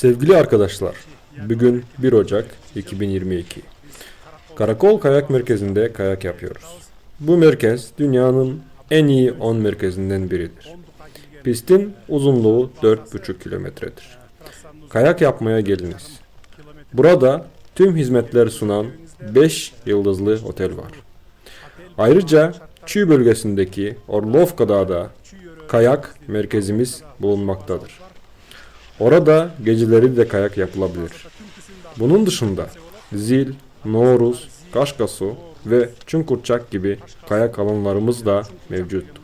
Sevgili arkadaşlar, bugün 1 Ocak 2022. Karakol Kayak Merkezi'nde kayak yapıyoruz. Bu merkez dünyanın en iyi 10 merkezinden biridir. Pistin uzunluğu 4,5 kilometredir. Kayak yapmaya geliniz. Burada tüm hizmetler sunan 5 yıldızlı otel var. Ayrıca Çiğ bölgesindeki Orlovka'da da kayak merkezimiz bulunmaktadır. Orada geceleri de kayak yapılabilir. Bunun dışında Zil, Nooruz, Kaşkasu ve Çunkurçak gibi kayak alanlarımız da mevcuttur.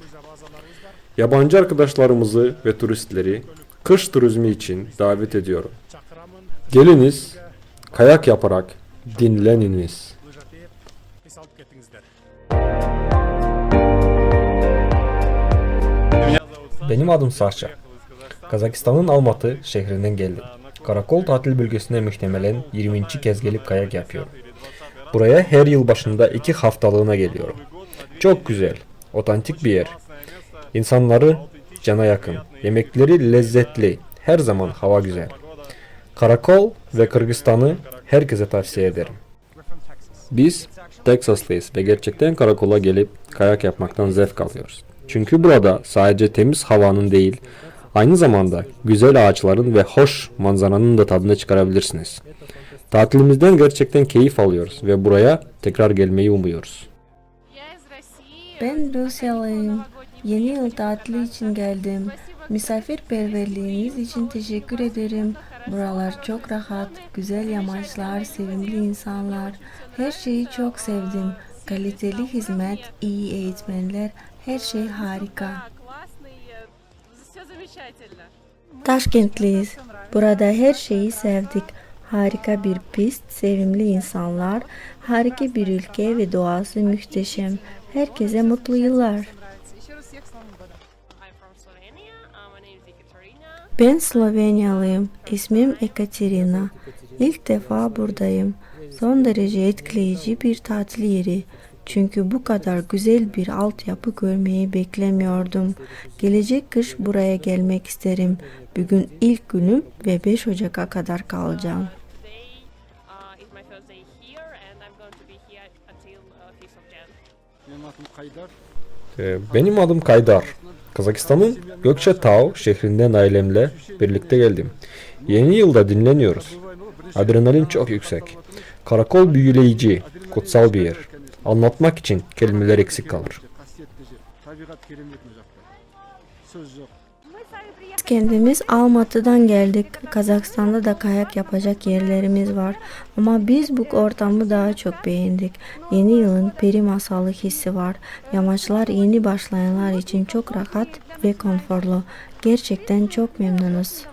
Yabancı arkadaşlarımızı ve turistleri kış turizmi için davet ediyorum. Geliniz, kayak yaparak dinleniniz. Benim adım Sarça. Kazakistan'ın Almatı şehrinden geldim. Karakol tatil bölgesine muhtemelen 20. kez gelip kayak yapıyorum. Buraya her yıl başında iki haftalığına geliyorum. Çok güzel, otantik bir yer. İnsanları cana yakın, yemekleri lezzetli, her zaman hava güzel. Karakol ve Kırgızistan'ı herkese tavsiye ederim. Biz Teksaslıyız ve gerçekten karakola gelip kayak yapmaktan zevk alıyoruz. Çünkü burada sadece temiz havanın değil, aynı zamanda güzel ağaçların ve hoş manzaranın da tadını çıkarabilirsiniz. Tatilimizden gerçekten keyif alıyoruz ve buraya tekrar gelmeyi umuyoruz. Ben Rusyalıyım. Yeni yıl tatili için geldim. Misafirperverliğiniz için teşekkür ederim. Buralar çok rahat, güzel yamaçlar, sevimli insanlar. Her şeyi çok sevdim. Kaliteli hizmet, iyi eğitmenler, her şey harika. Taşkentliyiz. Burada her şeyi sevdik. Harika bir pist, sevimli insanlar, harika bir ülke ve doğası muhteşem. Herkese mutlu yıllar. Ben Slovenyalıyım. İsmim Ekaterina. İlk defa buradayım. Son derece etkileyici bir tatil yeri. Çünkü bu kadar güzel bir altyapı görmeyi beklemiyordum. Gelecek kış buraya gelmek isterim. Bugün ilk günüm ve 5 Ocak'a kadar kalacağım. Ee, benim adım Kaydar. Kazakistan'ın Gökçetau şehrinden ailemle birlikte geldim. Yeni yılda dinleniyoruz. Adrenalin çok yüksek. Karakol büyüleyici, kutsal bir yer. Anlatmak için kelimeler eksik kalır. Kendimiz Almatı'dan geldik. Kazakistan'da da kayak yapacak yerlerimiz var. Ama biz bu ortamı daha çok beğendik. Yeni yılın peri masalı hissi var. Yamaçlar yeni başlayanlar için çok rahat ve konforlu. Gerçekten çok memnunuz.